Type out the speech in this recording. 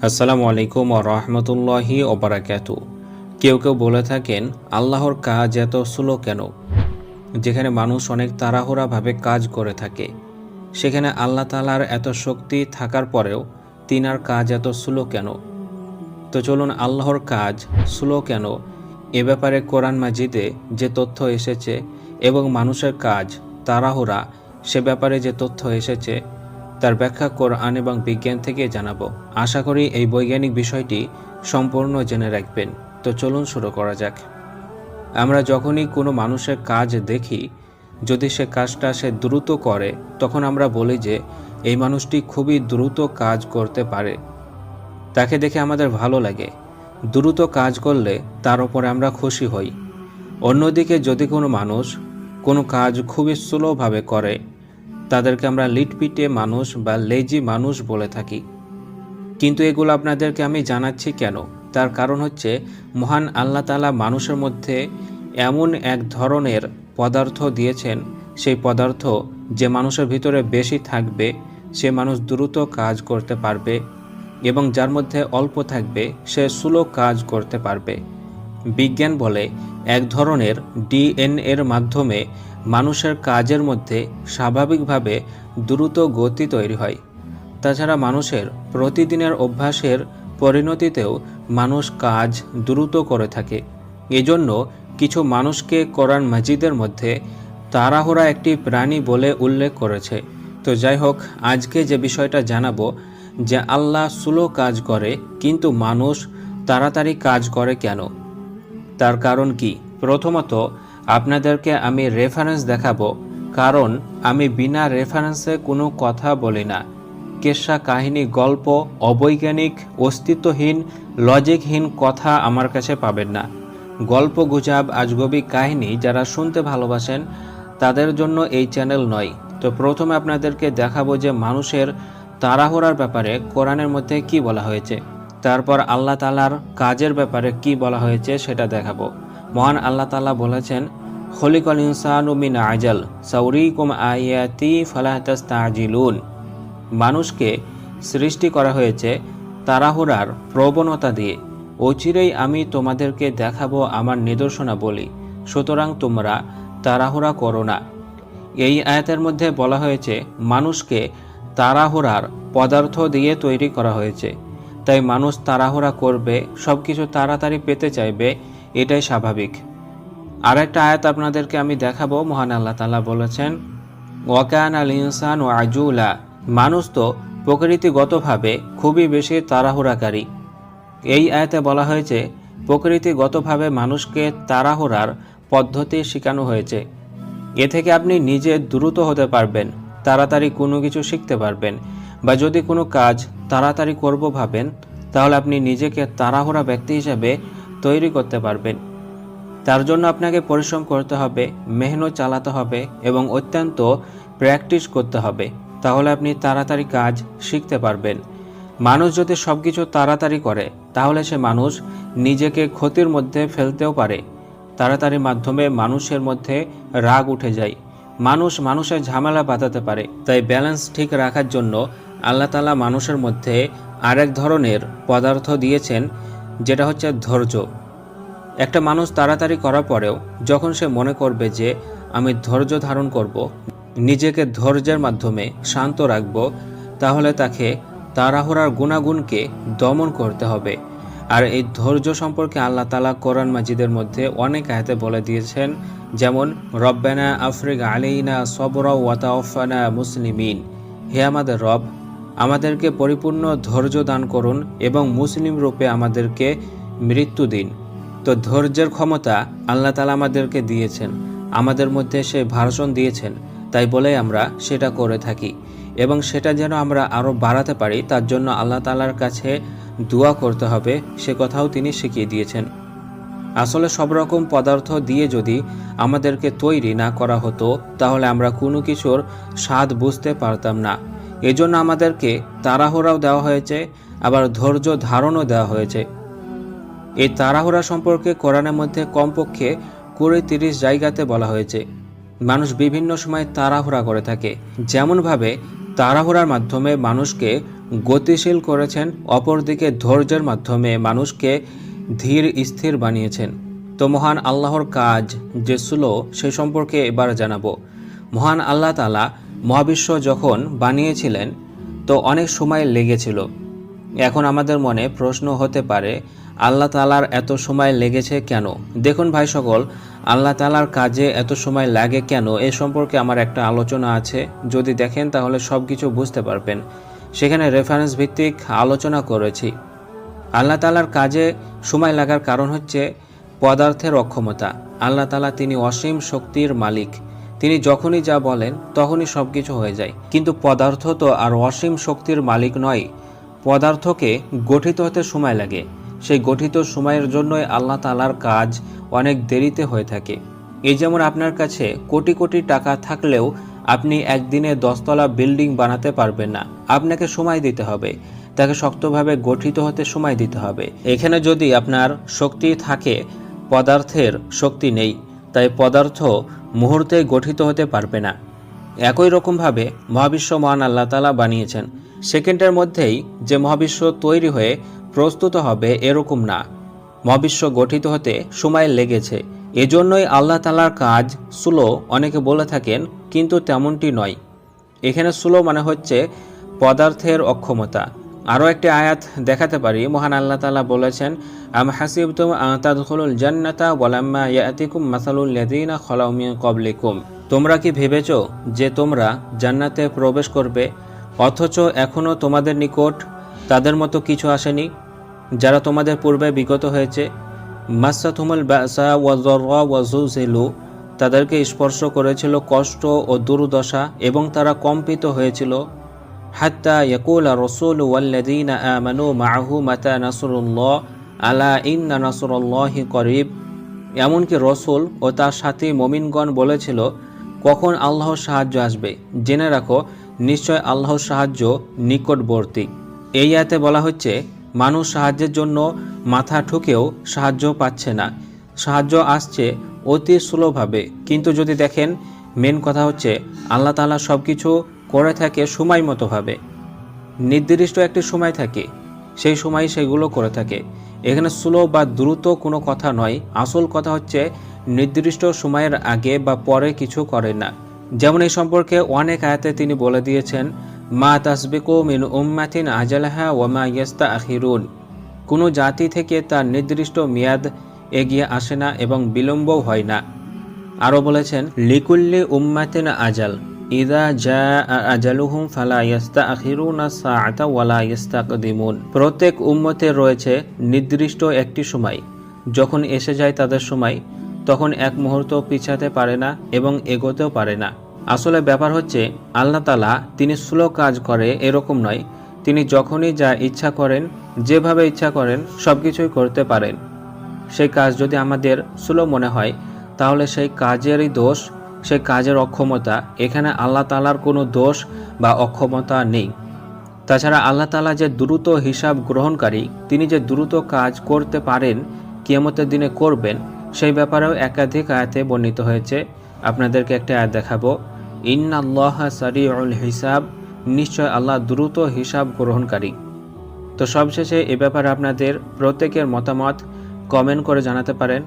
আসসালামু আলাইকুম ও রহমতুল্লাহি ওবরাকাত কেউ কেউ বলে থাকেন, আল্লাহর কাজ এত স্লো কেন? যেখানে মানুষ অনেক তাড়াহুড়াভাবে কাজ করে থাকে, সেখানে আল্লাহ তালার এত শক্তি থাকার পরেও তিনার কাজ এত স্লো কেন? তো চলুন, আল্লাহর কাজ স্লো কেন? এ ব্যাপারে কোরআন মাজিদে যে তথ্য এসেছে এবং মানুষের কাজ তাড়াহুড়া, সে ব্যাপারে যে তথ্য এসেছে তার ব্যাখ্যা কোরআন এবং বিজ্ঞান থেকে জানাব। আশা করি এই বৈজ্ঞানিক বিষয়টি সম্পূর্ণ জেনে রাখবেন। তো চলুন শুরু করা যাক। আমরা যখনই কোনো মানুষের কাজ দেখি, যদি সে কাজটা সে দ্রুত করে, তখন আমরা বলি যে, এই মানুষটি খুবই দ্রুত কাজ করতে পারে। তাকে দেখে আমাদের ভালো লাগে। দ্রুত কাজ করলে তার উপরে আমরা খুশি হই। অন্যদিকে যদি কোনো মানুষ কোনো কাজ খুবই স্লোভাবে করে তাদেরকে আমরা লিটপিটে মানুষ বা লেজি মানুষ বলে থাকি। কিন্তু এগুলো আপনাদেরকে আমি জানাচ্ছি কেন? তার কারণ হচ্ছে, মহান আল্লাহ তালা মানুষের মধ্যে এমন এক ধরনের পদার্থ দিয়েছেন, সেই পদার্থ যে মানুষের ভিতরে বেশি থাকবে, সে মানুষ দ্রুত কাজ করতে পারবে এবং যার মধ্যে অল্প থাকবে, সে স্লো কাজ করতে পারবে। বিজ্ঞান বলে এক ধরনের ডিএনএর মাধ্যমে মানুষের কাজের মধ্যে স্বাভাবিকভাবে দ্রুত গতি তৈরি হয়। তাছাড়া মানুষের প্রতিদিনের অভ্যাসের পরিণতিতেও মানুষ কাজ দ্রুত করে থাকে। এজন্য কিছু মানুষকে কোরআন মাজিদের মধ্যে তাড়াহুড়া একটি প্রাণী বলে উল্লেখ করেছে। তো যাই হোক, আজকে যে বিষয়টা জানাব যে আল্লাহ স্লো কাজ করে, কিন্তু মানুষ তাড়াতাড়ি কাজ করে কেন? তার কারণ কি? প্রথমত, আপনাদেরকে আমি রেফারেন্স দেখাবো, কারণ আমি বিনা রেফারেন্সে কোনো কথা বলি না। কেশা কাহিনী, গল্প, অবৈজ্ঞানিক, অস্তিত্বহীন, লজিকহীন কথা আমার কাছে পাবেন না। গল্প গুজাব, আজগবি কাহিনী যারা শুনতে ভালোবাসেন, তাদের জন্য এই চ্যানেল নয়। তো প্রথমে আপনাদেরকে দেখাবো যে মানুষের তাড়াহুড়ার ব্যাপারে কোরআনের মধ্যে কি বলা হয়েছে। তারপর আল্লাহ তালার কাজের ব্যাপারে কি বলা হয়েছে সেটা দেখাবো। মহান আল্লাহ তালা বলেছেন, খলিকল ইনসানু মিন আজাল সৌরিকুম আয়াতি ফালাহতাস্তাজিলুন মানুষকে সৃষ্টি করা হয়েছে তাড়াহুড়ার প্রবণতা দিয়ে। অচিরেই আমি তোমাদেরকে দেখাবো আমার নিদর্শনা বলি সুতরাং তোমরা তাড়াহুড়া করো না। এই আয়াতের মধ্যে বলা হয়েছে, মানুষকে তাড়াহুড়ার পদার্থ দিয়ে তৈরি করা হয়েছে। তাই মানুষ তাড়াহুড়া করবে সব কিছু তাড়াতাড়ি পেতে চাইবে, এটাই স্বাভাবিক। আর একটা আয়াত আপনাদেরকে আমি দেখাবো, মহান আল্লাহ তালা বলেছেন, ওয়াকান আল ইনসান ও আজুলা। মানুষ তো প্রকৃতিগতভাবে খুবই বেশি তাড়াহুড়াকারী। এই আয়াতে বলা হয়েছে, প্রকৃতিগতভাবে মানুষকে তাড়াহুড়ার পদ্ধতি শেখানো হয়েছে। এ থেকে আপনি নিজে দ্রুত হতে পারবেন, তাড়াতাড়ি কোনো কিছু শিখতে পারবেন। বা যদি কোনো কাজ তাড়াতাড়ি করব ভাবেন, তাহলে আপনি নিজেকে তাড়াহুড়া ব্যক্তি হিসাবে তৈরি করতে পারবেন। তার জন্য আপনাকে পরিশ্রম করতে হবে, মেহনত চালাতে হবে এবং অত্যন্ত প্র্যাকটিস করতে হবে, তাহলে আপনি তাড়াতাড়ি কাজ শিখতে পারবেন। মানুষ যদি সব কিছু তাড়াতাড়ি করে, তাহলে সে মানুষ নিজেকে ক্ষতির মধ্যে ফেলতেও পারে। তাড়াতাড়ির মাধ্যমে মানুষের মধ্যে রাগ উঠে যায়। মানুষ মানুষের ঝামেলা বাঁধাতে পারে, তাই ব্যালেন্স ঠিক রাখার জন্য আল্লাহ তালা মানুষের মধ্যে আরেক ধরনের পদার্থ দিয়েছেন, যেটা হচ্ছে ধৈর্য। একটা মানুষ তাড়াতাড়ি করার পরেও যখন সে মনে করবে যে আমি ধৈর্য ধারণ করব, নিজেকে ধৈর্যের মাধ্যমে শান্ত রাখব, তাহলে তাকে তাড়াহুড়ার গুণাগুণকে দমন করতে হবে। আর এই ধৈর্য সম্পর্কে আল্লাহ তালা কোরআন মাজিদের মধ্যে অনেক আয়াতে বলে দিয়েছেন, যেমন, রব্বানা আফরিক আলাইনা সবরা ওয়াতাওফানা মুসলিমিন। হে আমাদের রব আমাদেরকে পরিপূর্ণ ধৈর্য দান করুন এবং মুসলিম রূপে আমাদেরকে মৃত্যু দিন। তো ধৈর্যের ক্ষমতা আল্লাহ তালা আমাদেরকে দিয়েছেন। আমাদের মধ্যে সে ভাষণ দিয়েছেন। তাই বলে আমরা সেটা করে থাকি। এবং সেটা যেন আমরা আরও বাড়াতে পারি, তার জন্য আল্লাহ তালার কাছে দোয়া করতে হবে। সে কথাও তিনি শিখিয়ে দিয়েছেন। আসলে সব রকম পদার্থ দিয়ে যদি আমাদেরকে তৈরি না করা হতো, তাহলে আমরা কোনো কিছুর স্বাদ বুঝতে পারতাম না। এজন্য আমাদেরকে তাড়াহুড়াও দেওয়া হয়েছে, আবার ধৈর্য ধারণও দেওয়া হয়েছে। এই তাড়াহুড়া সম্পর্কে কোরআনের মধ্যে কমপক্ষে কুড়ি তিরিশ জায়গাতে বলা হয়েছে। মানুষ বিভিন্ন সময় তাড়াহুড়া করে থাকে। যেমনভাবে তাড়াহুড়ার মাধ্যমে মানুষকে গতিশীল করেছেন, অপরদিকে ধৈর্যের মাধ্যমে মানুষকে ধীর, স্থির বানিয়েছেন। তো মহান আল্লাহর কাজ যে স্লো, সে সম্পর্কে এবার জানাব। মহান আল্লাহ তালা মহাবিশ্ব যখন বানিয়েছিলেন, তো অনেক সময় লেগেছিল। এখন আমাদের মনে প্রশ্ন হতে পারে, আল্লাহ তালার এত সময় লেগেছে কেন? দেখুন ভাই সকল, আল্লাহ তালার কাজে এত সময় লাগে কেন? এ সম্পর্কে আমার একটা আলোচনা আছে। যদি দেখেন, তাহলে সব কিছু বুঝতে পারবেন। সেখানে রেফারেন্স ভিত্তিক আলোচনা করেছি। আল্লাহ তালার কাজে সময় লাগার কারণ হচ্ছে পদার্থের অক্ষমতা। আল্লাহ তালা তিনি অসীম শক্তির মালিক। তিনি যখনই যা বলেন, তখনই সব কিছু হয়ে যায়। কিন্তু পদার্থ তো আর অসীম শক্তির মালিক নয়। পদার্থকে গঠিত হতে সময় লাগে। সেই গঠিত সময়ের জন্যই আল্লাহ তালার কাজ অনেক দেরিতে হয়ে থাকে। এই যেমন আপনার কাছে কোটি কোটি টাকা থাকলেও আপনি একদিনে দশতলা বিল্ডিং বানাতে পারবেন না। আপনাকে সময় দিতে হবে। তাকে শক্তভাবে গঠিত হতে সময় দিতে হবে। এখানে যদি আপনার শক্তি থাকে, পদার্থের শক্তি নেই। তাই পদার্থ মুহূর্তে গঠিত হতে পারবে না। একই রকমভাবে মহাবিশ্ব মহান আল্লাহ তালা বানিয়েছেন। সেকেন্ডের মধ্যেই যে মহাবিশ্ব তৈরি হয়ে প্রস্তুত হবে এরকম না। মহাবিশ্ব গঠিত হতে সময় লেগেছে। এজন্যই আল্লাহ তালার কাজ স্লো অনেকে বলে থাকেন, কিন্তু তেমনটি নয়। এখানে স্লো মানে হচ্ছে পদার্থের অক্ষমতা। আরও একটি আয়াত দেখাতে পারি। মহান আল্লাহ তালা বলেছেন, আম হাসিবতুম তাদখুলুল জান্নাতা ওয়ালাম্মা ইয়াতিকুম মাসালুল লাযিনা খালাউ মিন তোমরা কি ভেবেছো যে তোমরা জান্নাতে প্রবেশ করবে, অথচ এখনও তোমাদের নিকট তাদের মতো কিছু আসেনি, যারা তোমাদের পূর্বে বিগত হয়েছে? মাসাতুমুল বাসা ওয়াজরা ওয়াজুজিলু তাদেরকে স্পর্শ করেছিল কষ্ট ও দুর্দশা এবং তারা কম্পিত হয়েছিল। হাত্তা ইয়াকুল রসুল ওয়াল্লাদিনা মাহু মাতা নাসরুল্লাহ, আলা ইন্না নাসরুল্লাহি করিব। এমনকি রসুল ও তার সাথী মমিনগণ বলেছিল, কখন আল্লাহর সাহায্য আসবে? জেনে রাখো, নিশ্চয় আল্লাহর সাহায্য নিকটবর্তী। এই আয়াতে বলা হচ্ছে, মানুষ সাহায্যের জন্য মাথা ঠুকেও সাহায্য পাচ্ছে না। সাহায্য আসছে অতি স্লোভাবে কিন্তু যদি দেখেন, মেন কথা হচ্ছে, আল্লাহ তাআলা সব কিছু করে থাকে সময় মতোভাবে নির্দিষ্ট একটি সময় থাকে, সেই সময় সেগুলো করে থাকে। এখানে স্লো বা দ্রুত কোনো কথা নয়। আসল কথা হচ্ছে, নির্দিষ্ট সময়ের আগে বা পরে কিছু করে না। যেমন এই সম্পর্কে অনেক আয়াতে তিনি বলে দিয়েছেন, মা তাসবিকু মিন উম্মাতিন আজালাহা ওয়ামা ইয়াস্তা আখিরুন কোনো জাতি থেকে তার নির্দিষ্ট মেয়াদ এগিয়ে আসে না এবং বিলম্বও হয় না। আরও বলেছেন, লিকুল্লি উম্মাতিন আজাল। জা ফালা ইয়াস্তা প্রত্যেক উম্মতের রয়েছে নির্দিষ্ট একটি সময়। যখন এসে যায় তাদের সময়, তখন এক মুহূর্ত পিছাতে পারে না এবং এগোতেও পারে না। আসলে ব্যাপার হচ্ছে, আল্লাহ তালা তিনি স্লো কাজ করে এরকম নয়। তিনি যখনই যা ইচ্ছা করেন, যেভাবে ইচ্ছা করেন সব কিছুই করতে পারেন। সেই কাজ যদি আমাদের স্লো মনে হয়, তাহলে সেই কাজেরই দোষ সেই কাজের অক্ষমতা, এখানে আল্লাহ তালার কোনো দোষ বা অক্ষমতা নেই। তাছাড়া আল্লাহ তালা যে দ্রুত হিসাব গ্রহণকারী, তিনি যে দ্রুত কাজ করতে পারেন, কিয়ামতের দিনে করবেন, সেই ব্যাপারেও একাধিক আয়াতে বর্ণিত হয়েছে। আপনাদেরকে একটা আয়াত দেখাবো। ইন্না আল্লাহ সারিউল হিসাব, নিশ্চয় আল্লাহ দ্রুত হিসাব গ্রহণকারী। তো সবশেষে এ ব্যাপারে আপনাদের প্রত্যেকের মতামত কমেন্ট করে জানাতে পারেন।